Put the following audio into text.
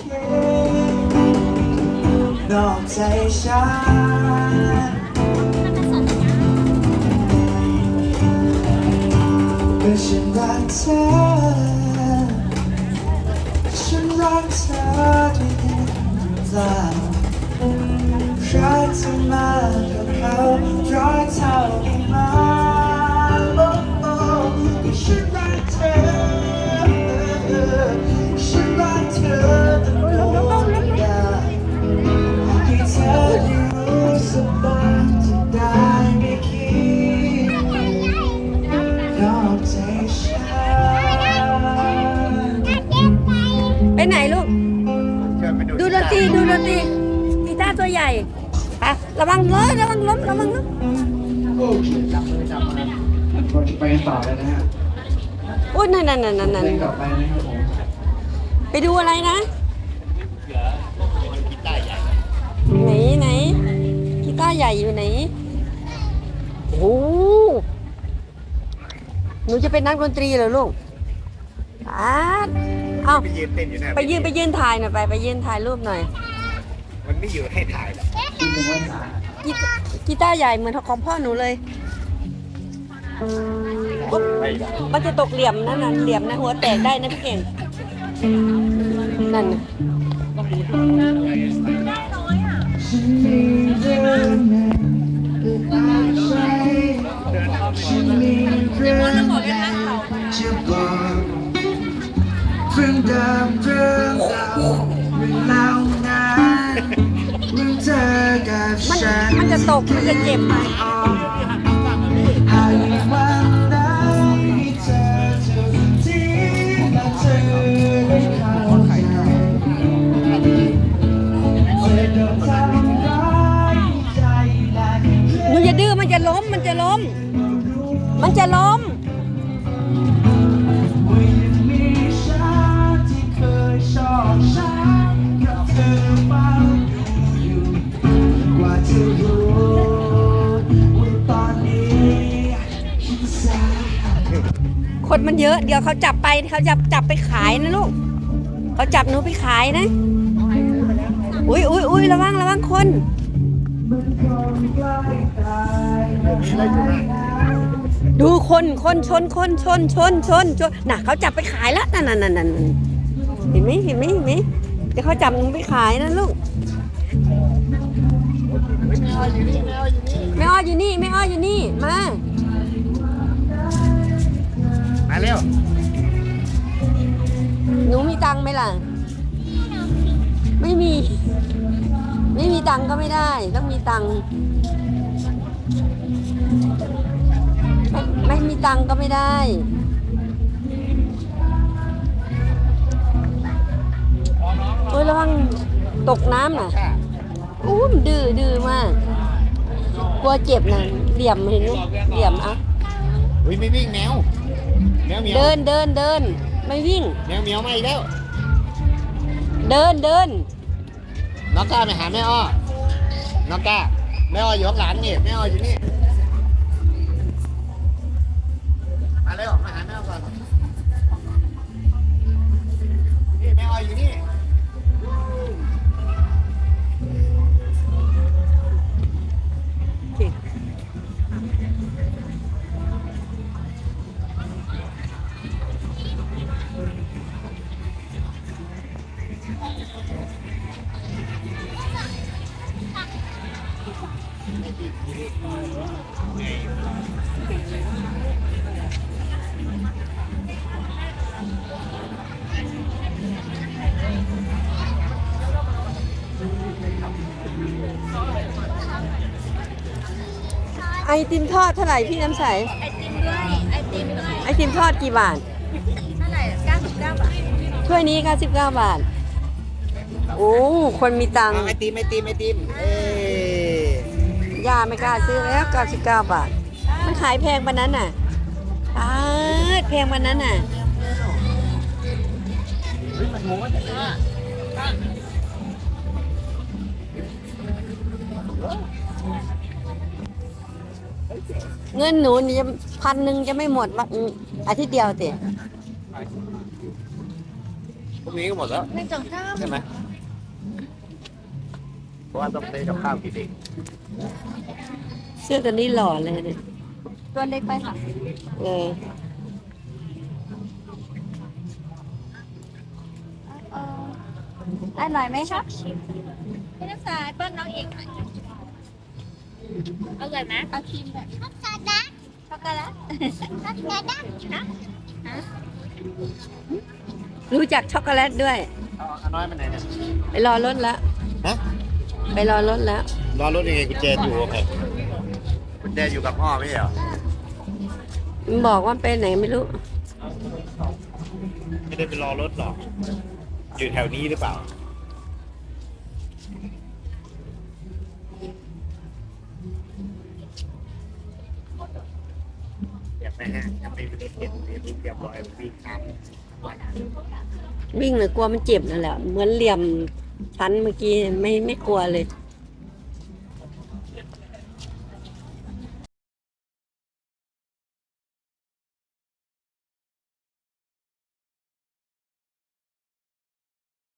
คิดนอกใจฉันก็ฉันรั ไปไหนลูก เชิญไปดูดูดนตรีดูดนตรีกีตาร์ตัวใหญ่ไประวังล้มระวังล้มระวังล้มโอเคจับมือจับมือก่อนจะไปกันต่อเลยนะฮะอุ้ยนั่นนั่นนั่นนั่นนั่นเล่นกลับไปนะครับผมไปดูอะไรนะกีตาร์ใหญ่ไหนไหนกีตาร์ใหญ่อยู่ไหนโอ้โหหนูจะเป็นนักดนตรีเหรอลูกอาด เอ้า ไปยืนเต้นอยู่นะไปยืนไปยืนถ่ายหน่อยไปไปยืนถ่ายรูปหน่อยมันไม่อยู่ให้ถ่ายหรอกคุณเป็นวันสากีตกีตาร์ใหญ่เหมือนของพ่อหนูเลยอุ๊บไปหรอกมันจะตกเหลี่ยมนั่นน่ะเหลี่ยมนะหัวแตกได้นะพี่เก่งนั่นน่ะฉันมีเรื่อง เรื่องเดิมเรื่องเก่าเรื่องเล่านานเรื่องเธอกับมันฉันมันจะตกมันจะเจ็บหากวันไหนเธอจะทิ้งและเจอโดนทำร้ายใจและหนูอย่าดื้อมันจะล้มมันจะล้ม มันจะล้ม คนมันเยอะเดี๋ยวเขาจับไปเขาจับจับไปขายนะลูกเขาจับหนูไปขายนะ อุ้ยอุ้ยอุ้ยระวังระวังคนดูคนคนชนคนชนชนชนชนน่ะเขาจับไปขายแล้วนั่นนั่นนั่นนั่นเห็นไหมเห็นไหมเห็นไหมเดี๋ยวเขาจับหนูไปขายนะลูกแม่อ้อยอยู่นี่แม่อ้อยอยู่นี่มามา ล่ะ ไม่มี ไม่มีตังค์ก็ไม่ได้ ต้องมีตังค์ไม่ไม่มีตังค์ก็ไม่ได้ โอ้ยระวังตกน้ำน่ะอู้มนดื้อดื้อมาก กลัวเจ็บนะเหลี่ยมเห็นไหมเหลี่ยมอะอุ้ยไม่วิ่งแมวแมวเหมียวเดินเดินเดินไม่วิ่ง แมวเหมียวมาอีกแล้ว เดินเดินน้องก้าไปหาแม่อ้อน้องก้าแม่อ้ออยู่ข้างหลังนี่แม่อ้ออยู่นี่มาเร็วมาหาแม่อ้อก่อน ไอติมทอดเท่าไหร่พี่น้ำใส ไอติมด้วย ไอติมด้วยไอติมทอดกี่บาท เท่าไหร่99บาทถ้วยนี้99บาท โอ้ คนมีตังค์ เอาไอติมไอติมไอติมเอ้ย ย่าไม่กล้าซื้อแล้ว99บาท มันขายแพงปานนั้นน่ะตายแพงปานนั้นน่ะเฮ้ยมันงงว่าจะมาเงินหนูนี่จะพันหนึ่งจะไม่หมดวะอืมอาทิตย์เดียวเตะพรุ่งนี้ก็หมดแล้วหนึ่งสองสามใช่ไหม เพราะว่าต้องซื้อกับข้าวกินเองเสื้อตัวนี้หล่อเลยเนี่ยตัวเล็กไปค่ะเออเออได้หน่อยไหมครับพี่นักศึกษาป้อนน้องเองหน่อยเอาเลยไหมเอาครีมแบบช็อกโกแลตช็อกโกแลตช็อกโกแลตนะรู้จักช็อกโกแลตด้วย เอาอาน้อยไปไหนเนี่ยไปรอรถแล้วฮะ ไปรอรถแล้ว รอรถยังไงกุญแจอยู่โอเคกุญแจอยู่กับพ่อไม่ใช่เหรอมันบอกว่าไปไหนไม่รู้ ไม่ได้ไปรอรถหรอก อยู่แถวนี้หรือเปล่า อยากไปห้างยังไม่ได้เก็บเรียบเรียบร้อยวิ่งตามวัน วิ่งเลยกลัวมันเจ็บนั่นแหละเหมือนเหลี่ยมชั้นเมื่อกี้ไม่ไม่กลัวเลย